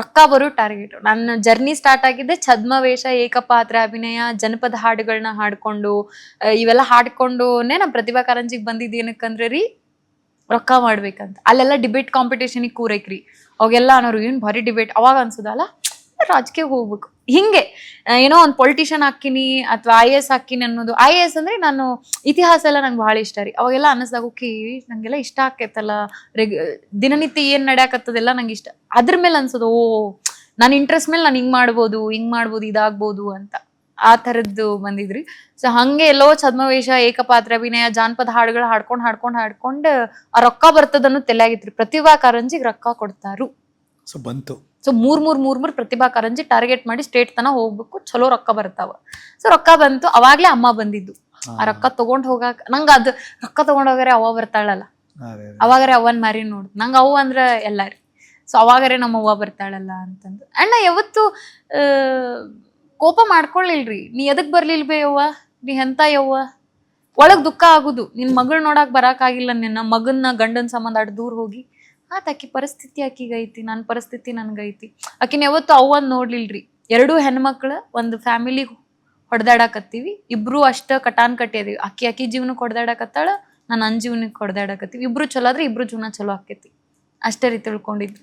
ರೊಕ್ಕ ಬರೋ ಟಾರ್ಗೆಟ್ ನನ್ನ ಜರ್ನಿ ಸ್ಟಾರ್ಟ್ ಆಗಿದ್ದೆ ಛದ್ಮವೇಷ, ಏಕಪಾತ್ರ ಅಭಿನಯ, ಜನಪದ ಹಾಡುಗಳನ್ನ ಹಾಡ್ಕೊಂಡು ಇವೆಲ್ಲ ಹಾಡ್ಕೊಂಡುನೇ ನಾನು ಪ್ರತಿಭಾ ಕಾರಂಜಿಗೆ ಬಂದಿದ್ದು ಏನಕ್ಕಂದ್ರೆ ರೀ, ರೊಕ್ಕ ಮಾಡ್ಬೇಕಂತ. ಅಲ್ಲೆಲ್ಲ ಡಿಬೇಟ್ ಕಾಂಪಿಟೇಷನಿಗೆ ಕೂರೈಕ್ರಿ ಅವಾಗೆಲ್ಲ ಅನ್ನೋರು, ಏನು ಭಾರಿ ಡಿಬೇಟ್ ಅವಾಗ ಅನ್ಸೋದಲ್ಲ ರಾಜಕೀಯ ಹೋಗ್ಬೇಕು. ಹಿಂಗೆ ಏನೋ ಒಂದು ಪೊಲಿಟಿಷಿಯನ್ ಹಾಕಿನಿ ಅಥವಾ ಐ ಎಸ್ ಹಾಕಿನಿ ಅನ್ನೋದು. ಐ ಎ ಎಸ್ ಅಂದ್ರೆ ನಾನು ಇತಿಹಾಸ ಎಲ್ಲ ನಂಗೆ ಭಾಳ ಇಷ್ಟ ರೀ. ಅವಾಗೆಲ್ಲ ಅನ್ನಿಸ್ದಾಗ ಓಕೆ, ನಂಗೆಲ್ಲ ಇಷ್ಟ ಆಕೈತಲ್ಲ, ರೆಗ್, ದಿನನಿತ್ಯ ಏನು ನಡೆಯಕತ್ತದೆಲ್ಲ ನಂಗೆ ಇಷ್ಟ. ಅದ್ರ ಮೇಲೆ ಅನ್ಸೋದು, ಓ, ನಾನು ಇಂಟ್ರೆಸ್ಟ್ ಮೇಲೆ ನಾನು ಹಿಂಗೆ ಮಾಡ್ಬೋದು ಹಿಂಗೆ ಮಾಡ್ಬೋದು, ಇದಾಗ್ಬೋದು ಅಂತ. ಆ ಥರದ್ದು ಬಂದಿದ್ರಿ ಸೊ ಹಂಗೆ ಎಲ್ಲೋ ಛದ್ಮವೇಷ, ಏಕಪಾತ್ರ ಅಭಿನಯ, ಜಾನಪದ ಹಾಡುಗಳು ಹಾಡ್ಕೊಂಡು ಹಾಡ್ಕೊಂಡು ಹಾಡ್ಕೊಂಡು, ಆ ರೊಕ್ಕ ಬರ್ತದನ್ನು ತಲೆಯಾಗಿತ್ರಿ ಪ್ರತಿಭಾ ಕಾರಂಜಿಗೆ ರೊಕ್ಕ ಕೊಡ್ತಾರು. ಸೊ ಬಂತು. ಸೊ ಮೂರ್ ಮೂರ್ ಮೂರ್ ಮೂರ್ ಪ್ರತಿಭಾ ಕಾರಂಜಿ ಟಾರ್ಗೆಟ್ ಮಾಡಿ ಸ್ಟೇಟ್ ತನ ಹೋಗ್ಬೇಕು. ಚಲೋ ರೊಕ್ಕ ಬರ್ತಾವ. ಸೊ ರೊಕ್ಕ ಬಂತು ಅವಾಗ್ಲೇ ಅಮ್ಮ ಬಂದಿದ್ದು. ಆ ರೊಕ್ಕ ತಗೊಂಡ್ ಹೋಗಾಕ ನಂಗ ಅದು ರೊಕ್ಕ ತಗೊಂಡ್ ಹೋಗಾರೆ ಅವ್ವ ಬರ್ತಾಳಲ್ಲ. ಅವಾಗರೆ ಅವನ್ ಮಾರಿ ನೋಡ್ ನಂಗ ಅವ್ವ ಅಂದ್ರ ಎಲ್ಲಾರಿ ಸೊ ಅವಾಗರೆ ನಮ್ಮ ಅವ್ವ ಬರ್ತಾಳಲ್ಲ ಅಂತಂದು. ಅಣ್ಣ ಯಾವತ್ತು ಕೋಪ ಮಾಡ್ಕೊಳ್ಳಿಲ್ರಿ ನೀ ಎದಕ್ ಬರ್ಲಿಲ್ ಬೇ ಯವ್ವ ನೀ ಎಂತ ಯವ್ವ ಒಳಗ್ ದುಃಖ ಆಗುದು. ನಿನ್ ಮಗಳ್ ನೋಡಕ್ ಬರಕ್ ಆಗಿಲ್ಲ ನಿನ್ನ ಮಗನ್ನ ಗಂಡನ್ ಸಂಬಂಧ ಅಡ್ ದೂರ್ ಹೋಗಿ. ಆತ ಆಕಿ ಪರಿಸ್ಥಿತಿ ಆಕಿಗೈತಿ ನನ್ನ ಪರಿಸ್ಥಿತಿ ನನಗೈತಿ ಆಕಿನ ಯಾವತ್ತು ಅವ್ವನ್ ನೋಡ್ಲಿಲ್ರಿ. ಎರಡೂ ಹೆಣ್ಮಕ್ಳು ಒಂದು ಫ್ಯಾಮಿಲಿ ಹೊಡೆದಾಡಕತ್ತೀವಿ. ಇಬ್ರು ಅಷ್ಟ ಕಟಾನ್ ಕಟ್ಟಿದೀವಿ ಅಕ್ಕಿ ಅಕ್ಕಿ ಜೀವನಕ್ಕೆ ಹೊಡೆದಾಡಕತ್ತಾಳ, ನಾನು ನನ್ನ ಜೀವನಕ್ಕೆ ಹೊಡೆದಾಡಕತ್ತೀವಿ. ಇಬ್ರು ಚಲೋ ಆದ್ರೆ ಇಬ್ರು ಜೀವನ ಚಲೋ ಆಕೈತಿ. ಅಷ್ಟೇ ರೀತಿ ತಿಳ್ಕೊಂಡಿದ್ದು